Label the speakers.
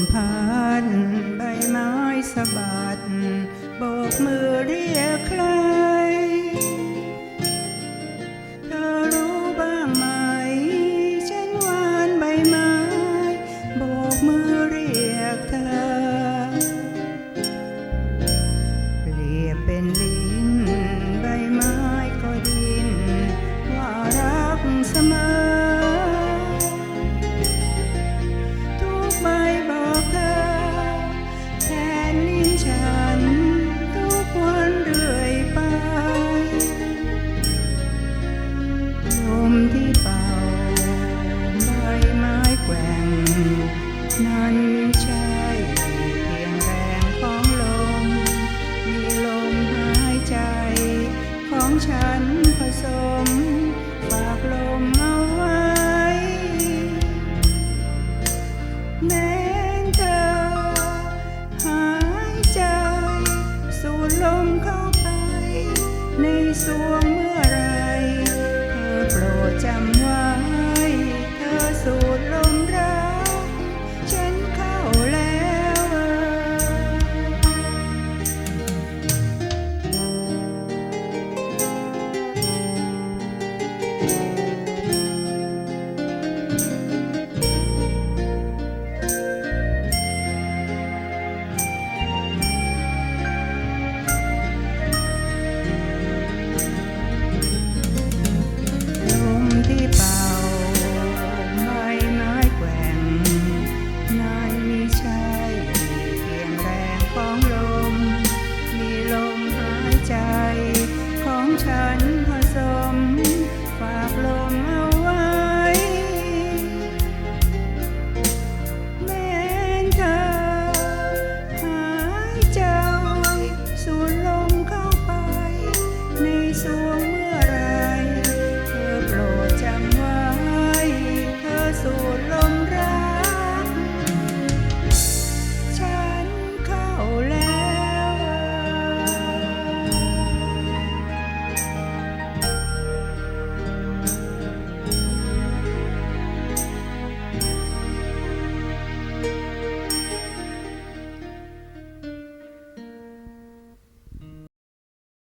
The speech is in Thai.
Speaker 1: มพานใบไม้สะบัดโบกมือเรียกใคร นั้นใช่เพียงแรงของลม มีลมหายใจ ของฉันผสมฝากลมเอาไว้ แม้เธอหายใจ สูดลมเข้าไปในสวง